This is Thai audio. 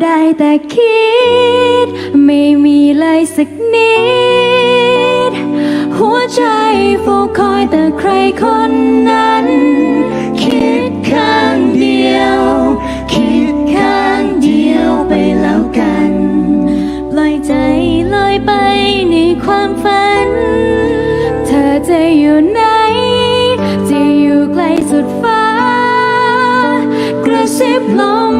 ได้แต่คิด ไม่มีเลยสักนิด หัวใจโฟคอยแต่ใครคนนั้น คิดข้างเดียว คิดข้างเดียวไปแล้วกัน ปล่อยใจลอยไปในความฝัน เธอจะอยู่ไหน จะอยู่ไกลสุดฟ้ากระซิบลม